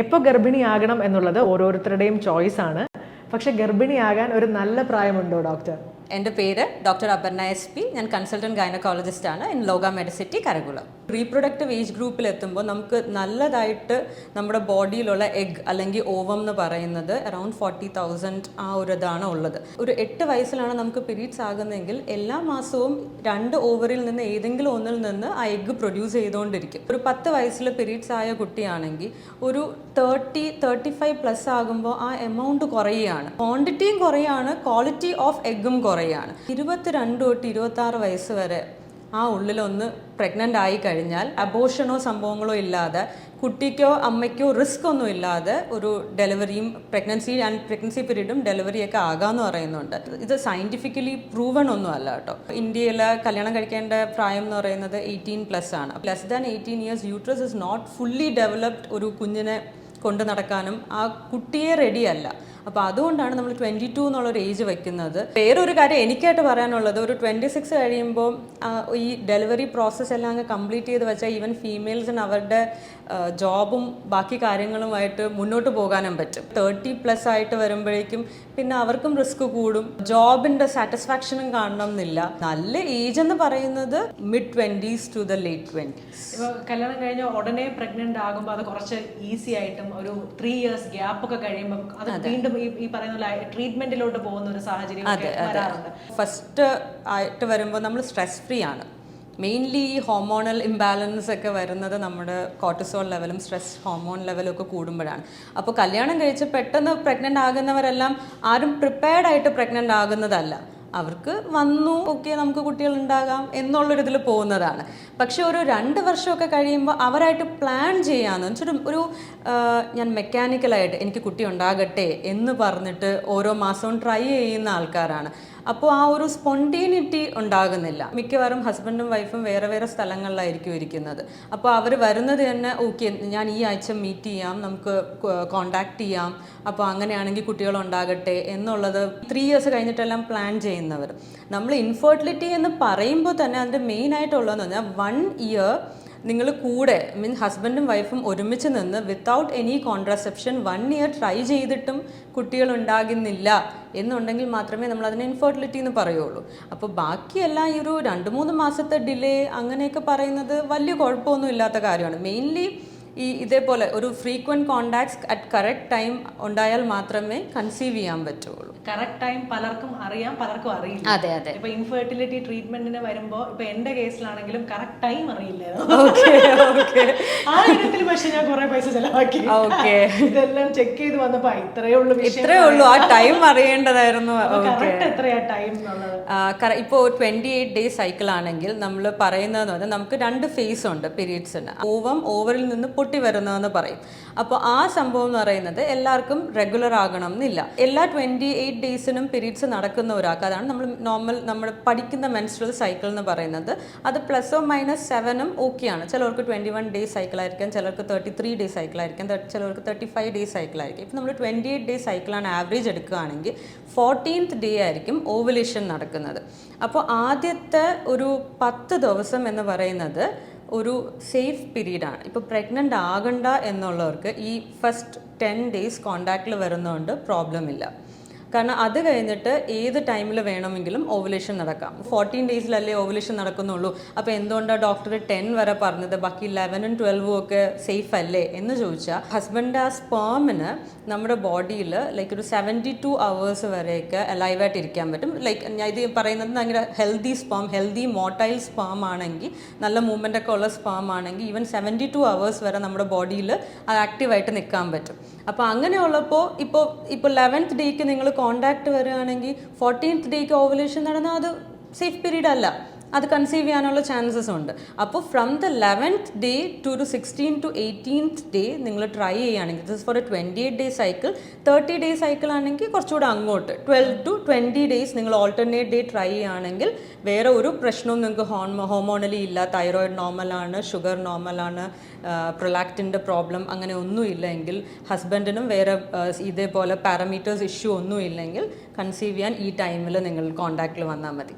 എപ്പോൾ ഗർഭിണിയാകണം എന്നുള്ളത് ഓരോരുത്തരുടെയും ചോയ്സ് ആണ്. പക്ഷെ ഗർഭിണിയാകാൻ ഒരു നല്ല പ്രായമുണ്ടോ ഡോക്ടർ എന്റെ പേര് ഡോക്ടർ അപർണ എസ് പി. ഞാൻ കൺസൾട്ടന്റ് ഗൈനക്കോളജിസ്റ്റ് ആണ്. In Loka Medicity Karakulam. Reproductive age ഗ്രൂപ്പിൽ എത്തുമ്പോൾ നമുക്ക് നല്ലതായിട്ട് നമ്മുടെ ബോഡിയിലുള്ള എഗ് അല്ലെങ്കിൽ ഓവം എന്ന് പറയുന്നത് അറൗണ്ട് ഫോർട്ടി തൗസൻഡ് ആ ഒരു ഇതാണ് ഉള്ളത്. ഒരു എട്ട് വയസ്സിലാണ് നമുക്ക് പീരീഡ്സ് ആകുന്നതെങ്കിൽ എല്ലാ മാസവും രണ്ട് ഓവറിൽ നിന്ന് ഏതെങ്കിലും ഒന്നിൽ നിന്ന് ആ എഗ് പ്രൊഡ്യൂസ് ചെയ്തുകൊണ്ടിരിക്കും. ഒരു പത്ത് വയസ്സിൽ പീരീഡ്സ് ആയ കുട്ടിയാണെങ്കിൽ ഒരു തേർട്ടി തേർട്ടി ഫൈവ് പ്ലസ് ആകുമ്പോൾ ആ എമൗണ്ട് കുറയുകയാണ്. ക്വാണ്ടിറ്റിയും കുറയാണ് ക്വാളിറ്റി ഓഫ് എഗ്ഗും കുറയാണ്. ഇരുപത്തിരണ്ട് തൊട്ട് ഇരുപത്തി ആറ് വയസ്സ് വരെ ആ ഉള്ളിലൊന്ന് പ്രഗ്നന്റ് ആയി കഴിഞ്ഞാൽ അബോഷനോ സംഭവങ്ങളോ ഇല്ലാതെ കുട്ടിക്കോ അമ്മയ്ക്കോ റിസ്ക് ഒന്നും ഇല്ലാതെ ഒരു ഡെലിവറിയും പ്രഗ്നൻസി ആൻഡ് പ്രഗ്നൻസി പീരീഡും ഡെലിവറിയൊക്കെ ആകാമെന്ന് പറയുന്നുണ്ട്. ഇത് സയന്റിഫിക്കലി പ്രൂവൺ ഒന്നും അല്ല കേട്ടോ. ഇന്ത്യയിൽ കല്യാണം കഴിക്കേണ്ട പ്രായം എന്ന് പറയുന്നത് എയ്റ്റീൻ പ്ലസ് ആണ്. Less than eighteen years uterus is not fully developed ഒരു കുഞ്ഞിനെ കൊണ്ടു നടക്കാനും ആ കുട്ടിയെ റെഡി അല്ല. അപ്പോൾ അതുകൊണ്ടാണ് നമ്മൾ ട്വന്റി ടു എന്നുള്ളൊരു ഏജ് വെക്കുന്നത്. വേറൊരു കാര്യം എനിക്കായിട്ട് പറയാനുള്ളത് ഒരു ട്വന്റി സിക്സ് കഴിയുമ്പോൾ ഈ ഡെലിവറി പ്രോസസ് എല്ലാം അങ്ങ് കംപ്ലീറ്റ് ചെയ്ത് വെച്ചാൽ ഈവൻ ഫീമെയിൽസിന് അവരുടെ ജോബും ബാക്കി കാര്യങ്ങളുമായിട്ട് മുന്നോട്ട് പോകാനും പറ്റും. തേർട്ടി പ്ലസ് ആയിട്ട് വരുമ്പോഴേക്കും പിന്നെ അവർക്കും റിസ്ക് കൂടും. ജോബിന്റെ സാറ്റിസ്ഫാക്ഷനും കാണണം എന്നില്ല നല്ല ഏജ് എന്ന് പറയുന്നത് mid twenties to the late twenties ഇപ്പോൾ കല്യാണം കഴിഞ്ഞ ഉടനെ പ്രഗ്നന്റ് ആകുമ്പോൾ അത് കുറച്ച് ഈസി ആയിട്ടും ഒരു ത്രീ ഇയേഴ്സ് ഗ്യാപ്പ് ഒക്കെ കഴിയുമ്പോൾ അത്. വീണ്ടും ഈ പറയുന്ന ട്രീറ്റ്മെന്റിലോട്ട് പോകുന്ന ഒരു സാഹചര്യം അതെ വരാറുണ്ട്. ഫസ്റ്റ് ആയിട്ട് വരുമ്പോൾ നമ്മൾ സ്ട്രെസ് ഫ്രീ ആണ്. മെയിൻലി ഈ ഹോർമോണൽ ഇംബാലൻസ് ഒക്കെ വരുന്നത് നമ്മുടെ കോർട്ടിസോൾ ലെവലും സ്ട്രെസ് ഹോർമോൺ ലെവലും ഒക്കെ കൂടുമ്പോഴാണ്. അപ്പോൾ കല്യാണം കഴിച്ച് പെട്ടെന്ന് പ്രഗ്നന്റ് ആകുന്നവരെല്ലാം ആരും പ്രിപ്പയർഡ് ആയിട്ട് പ്രഗ്നന്റ് ആകുന്നതല്ല. അവർക്ക് വന്നു ഓക്കെ നമുക്ക് കുട്ടികൾ ഉണ്ടാകാം എന്നുള്ളൊരിതിൽ പോകുന്നതാണ്. പക്ഷെ ഒരു രണ്ട് വർഷമൊക്കെ കഴിയുമ്പോൾ അവരായിട്ട് പ്ലാൻ ചെയ്യാന്ന് വെച്ചാൽ ഒരു ഞാൻ മെക്കാനിക്കലായിട്ട് എനിക്ക് കുട്ടി ഉണ്ടാകട്ടെ എന്ന് പറഞ്ഞിട്ട് ഓരോ മാസവും ട്രൈ ചെയ്യുന്ന ആൾക്കാരാണ്. അപ്പോൾ ആ ഒരു സ്പോണ്ടേനിറ്റി ഉണ്ടാകുന്നില്ല. മിക്കവാറും ഹസ്ബൻഡും വൈഫും വേറെ വേറെ സ്ഥലങ്ങളിലായിരിക്കും ഇരിക്കുന്നത്. അപ്പോൾ അവർ വരുന്നത് തന്നെ ഓക്കെ ഞാൻ ഈ ആഴ്ച മീറ്റ് ചെയ്യാം നമുക്ക് കോണ്ടാക്ട് ചെയ്യാം. അപ്പോൾ അങ്ങനെയാണെങ്കിൽ കുട്ടികളുണ്ടാകട്ടെ എന്നുള്ളത് ത്രീ ഇയേഴ്സ് കഴിഞ്ഞിട്ടെല്ലാം പ്ലാൻ ചെയ്യുന്നവർ. നമ്മൾ ഇൻഫെർട്ടിലിറ്റി എന്ന് പറയുമ്പോൾ തന്നെ അതിന്റെ മെയിൻ ആയിട്ടുള്ളതെന്ന് പറഞ്ഞാൽ വൺ ഇയർ നിങ്ങൾ കൂടെ മീൻ ഹസ്ബൻഡും വൈഫും ഒരുമിച്ച് നിന്ന് without any contraception one year try ചെയ്തിട്ടും കുട്ടികൾ ഉണ്ടാകുന്നില്ല എന്നുണ്ടെങ്കിൽ മാത്രമേ നമ്മൾ അതിനെ ഇൻഫെർട്ടിലിറ്റി എന്ന് പറയുള്ളൂ. അപ്പോൾ ബാക്കിയെല്ലാം ഈ ഒരു രണ്ട് മൂന്ന് മാസത്തെ ഡിലേ അങ്ങനെയൊക്കെ പറയുന്നത് വലിയ കുഴപ്പമൊന്നും ഇല്ലാത്ത കാര്യമാണ്. മെയിൻലി ഈ ഇതേപോലെ ഒരു frequent contacts at correct time ഉണ്ടായാൽ മാത്രമേ കൺസീവ് ചെയ്യാൻ പറ്റുള്ളൂ. കറക്റ്റ് ടൈം പലർക്കും അറിയാം പലർക്കും അറിയില്ല. അതെ അതെ. ഇപ്പൊ ഇൻഫെർട്ടിലിറ്റി ട്രീറ്റ്മെന്റിന് വരുമ്പോ ഇപ്പൊ എന്റെ കേസിലാണെങ്കിലും കറക്റ്റ് ടൈം അറിയില്ല ആ ഇനത്തിൽ പക്ഷെ ഞാൻ കുറെ പൈസ ചെലവാക്കി. ഓക്കെ ഇതെല്ലാം ചെക്ക് ചെയ്ത് വന്നപ്പോ ഇത്രേ ഉള്ളൂ ഇത്രേ ഉള്ളൂ. ആ ടൈം അറിയേണ്ടതായിരുന്നു. എത്രയാ ടൈം ഇപ്പോൾ ട്വന്റി എയ്റ്റ് ഡേ സൈക്കിൾ ആണെങ്കിൽ നമ്മൾ പറയുന്നതെന്ന് പറഞ്ഞാൽ നമുക്ക് രണ്ട് ഫേസ് ഉണ്ട് പീരീഡ്സിന് ഓവം ഓവറിൽ നിന്ന് പൊട്ടി വരുന്നതെന്ന് പറയും. അപ്പോൾ ആ സംഭവം എന്ന് പറയുന്നത് എല്ലാവർക്കും റെഗുലർ ആകണം എന്നില്ല. എല്ലാ ട്വന്റി എയ്റ്റ് ഡേയ്സിനും പീരീഡ്സ് നടക്കുന്ന ഒരാൾക്ക് അതാണ് നമ്മൾ നോർമൽ നമ്മൾ പഠിക്കുന്ന മെൻസ്ട്രൽ സൈക്കിൾ എന്ന് പറയുന്നത്. അത് പ്ലസ് ഓ മൈനസ് സെവനും ഓക്കെയാണ് ചിലർക്ക് ട്വന്റി വൺ ഡേ സൈക്കിൾ ആയിരിക്കാം ചിലർക്ക് തേർട്ടി ത്രീ ഡേ സൈക്കിൾ ചിലവർക്ക് തേർട്ടി ഫൈവ് ഡേ സൈക്കിളായിരിക്കും ഇപ്പം നമ്മൾ ട്വന്റി എയ്റ്റ് ഡേ സൈക്കിളാണ് ആവറേജ് എടുക്കുകയാണെങ്കിൽ ഫോർട്ടീൻത്ത് ഡേ ആയിരിക്കും ഓവുലേഷൻ നടക്കുന്നത്. അപ്പോൾ ആദ്യത്തെ ഒരു പത്ത് ദിവസം എന്ന് പറയുന്നത് ഒരു സേഫ് പീരീഡാണ് ഇപ്പോൾ പ്രഗ്നന്റ് ആകണ്ട എന്നുള്ളവർക്ക് ഈ ഫസ്റ്റ് ടെൻ ഡേയ്സ് കോണ്ടാക്റ്റിൽ വരുന്നതുകൊണ്ട് പ്രോബ്ലം ഇല്ല. കാരണം അത് കഴിഞ്ഞിട്ട് ഏത് ടൈമിൽ വേണമെങ്കിലും ഓവുലേഷൻ നടക്കാം. ഫോർട്ടീൻ ഡേയ്സിലല്ലേ ഓവുലേഷൻ നടക്കുന്നുള്ളൂ. അപ്പോൾ എന്തുകൊണ്ടാണ് ഡോക്ടർ ടെൻ വരെ പറഞ്ഞത്? ബാക്കി ലെവനും ട്വൽവും ഒക്കെ സേഫ് അല്ലേ? എന്ന് ചോദിച്ചാൽ ഹസ്ബൻഡ് ആ സ്പേമിന് നമ്മുടെ ബോഡിയിൽ ലൈക്ക് ഒരു സെവന്റി ടു അവേഴ്സ് വരെയൊക്കെ അലൈവായിട്ട് ഇരിക്കാൻ പറ്റും. ലൈക്ക് ഞാൻ ഇത് പറയുന്നത് ഭയങ്കര healthy sperm healthy motile sperm ആണെങ്കിൽ നല്ല മൂവ്മെന്റ് ഒക്കെ ഉള്ള സ്പേം ആണെങ്കിൽ ഈവൻ സെവന്റി ടു അവേഴ്സ് വരെ നമ്മുടെ ബോഡിയിൽ ആക്റ്റീവായിട്ട് നിൽക്കാൻ പറ്റും. അപ്പോൾ അങ്ങനെയുള്ളപ്പോൾ ഇപ്പോൾ ഇപ്പോൾ ലെവൻത്ത് ഡേക്ക് നിങ്ങൾ കോണ്ടാക്ട് വരികയാണെങ്കിൽ ഫോർട്ടീൻത്ത് ഡേക്ക് ഓവലേഷൻ നടന്നാൽ അത് സേഫ് പീരീഡ് അല്ല. അത് കൺസീവ് ചെയ്യാനുള്ള ചാൻസസ് ഉണ്ട്. അപ്പോൾ from the eleventh day to ഒരു സിക്സ്റ്റീൻ ടു എയ്റ്റീൻത്ത് ഡേ നിങ്ങൾ ട്രൈ ചെയ്യുകയാണെങ്കിൽ this for a twenty eight day cycle thirty day cycle ആണെങ്കിൽ കുറച്ചുകൂടെ അങ്ങോട്ട് ട്വൽവ് ടു ട്വന്റി ഡേയ്സ് നിങ്ങൾ ഓൾട്ടർനേറ്റ് ഡേ ട്രൈ ചെയ്യുകയാണെങ്കിൽ വേറെ ഒരു പ്രശ്നവും നിങ്ങൾക്ക് ഹോർമോ ഹോർമോണലി ഇല്ല തൈറോയിഡ് നോർമലാണ് ഷുഗർ നോർമലാണ് പ്രൊലാക്റ്റിന്റെ പ്രോബ്ലം അങ്ങനെ ഒന്നും ഇല്ലെങ്കിൽ ഹസ്ബൻഡിനും വേറെ ഇതേപോലെ പാരാമീറ്റേഴ്സ് ഇഷ്യൂ ഒന്നും ഇല്ലെങ്കിൽ കൺസീവ് ചെയ്യാൻ ഈ ടൈമിൽ നിങ്ങൾ കോണ്ടാക്റ്റിൽ വന്നാൽ മതി.